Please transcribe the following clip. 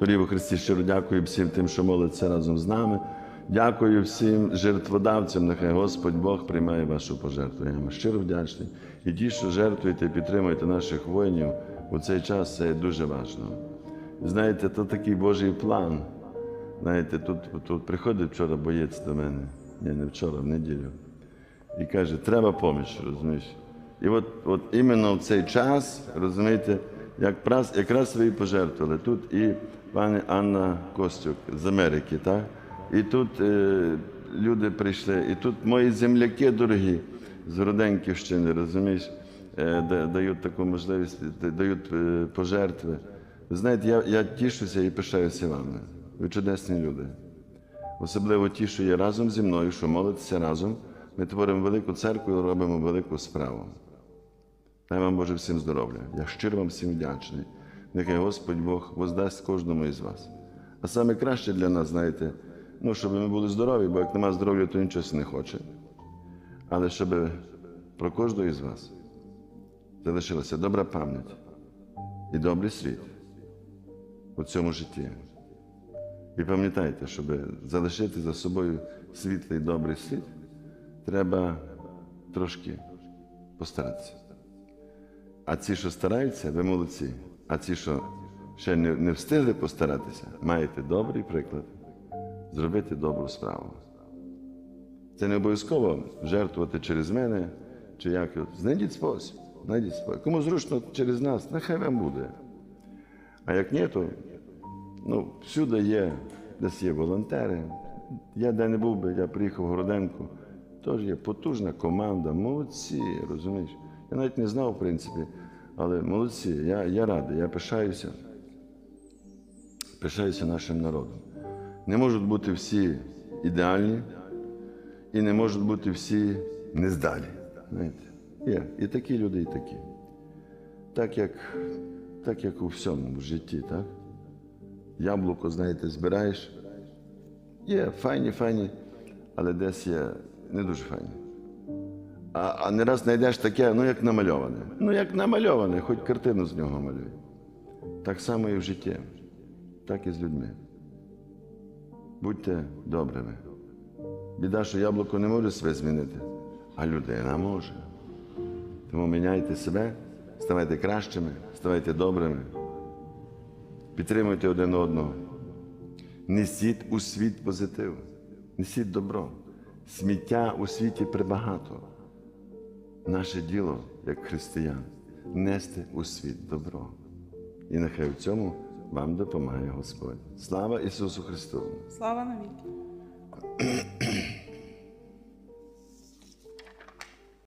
У Христі, щиро дякую всім тим, що молиться разом з нами. Дякую всім жертводавцям. Нехай Господь Бог приймає вашу пожертву. Я вам щиро вдячний. І ті, що жертвуєте підтримуєте наших воїнів у цей час, це дуже важливо. Знаєте, то такий Божий план. Знаєте, тут, тут приходить вчора боєць до мене, ні, не вчора, в неділю, і каже, треба поміч, розумієш. І от, от іменно в цей час, розумієте, якраз, якраз ви пожертвували. Тут і пані Анна Костюк з Америки, так? І тут е, люди прийшли, і тут мої земляки дорогі з Руденківщини, розумієш, е, дають таку можливість, дають е, пожертви. Ви знаєте, я, я тішуся і пишаюся вами. Ви чудесні люди. Особливо ті, що є разом зі мною, що молитеся разом. Ми творимо велику церкву і робимо велику справу. Дай вам Боже всім здоров'я. Я щиро вам всім вдячний. Нехай Господь Бог воздасть кожному із вас. А саме краще для нас, знаєте, ну, щоб ми були здорові, бо як нема здоров'я, то нічого не хоче. Але щоб про кожного із вас залишилася добра пам'ять і добрий світ у цьому житті. І пам'ятайте, щоб залишити за собою світлий добрий світ, треба трошки постаратися. А ці, що стараються, ви молодці. А ці, що ще не, не встигли постаратися, маєте добрий приклад зробити добру справу. Це не обов'язково жертвувати через мене чи як. Знайдіть спосіб. Знайдіть спосіб. Кому зручно через нас, нехай вам буде. А як ні, то ну, всюди є, десь є волонтери. Я де не був би, я приїхав в Городенку, теж є потужна команда, молодці, розумієш. Я навіть не знав, в принципі, але молодці, я, я радий, я пишаюся. Пишаюся нашим народом. Не можуть бути всі ідеальні, і не можуть бути всі нездалі. Знаєте? Є і такі люди, і такі. Так як, так як у всьому в житті, так? Яблуко, знаєте, збираєш. Є файні, файні, але десь є не дуже файні. А, а не раз знайдеш таке, ну як намальоване. Ну як намальоване, хоч картину з нього малюй. Так само і в житті, так і з людьми. Будьте добрими. Біда, що яблуко не може себе змінити, а людина може. Тому міняйте себе, ставайте кращими, ставайте добрими, підтримуйте один одного. Несіть у світ позитив, несіть добро. Сміття у світі прибагато. Наше діло, як християн, нести у світ добро. І нехай в цьому вам допомагає Господь. Слава Ісусу Христу! Слава навіки.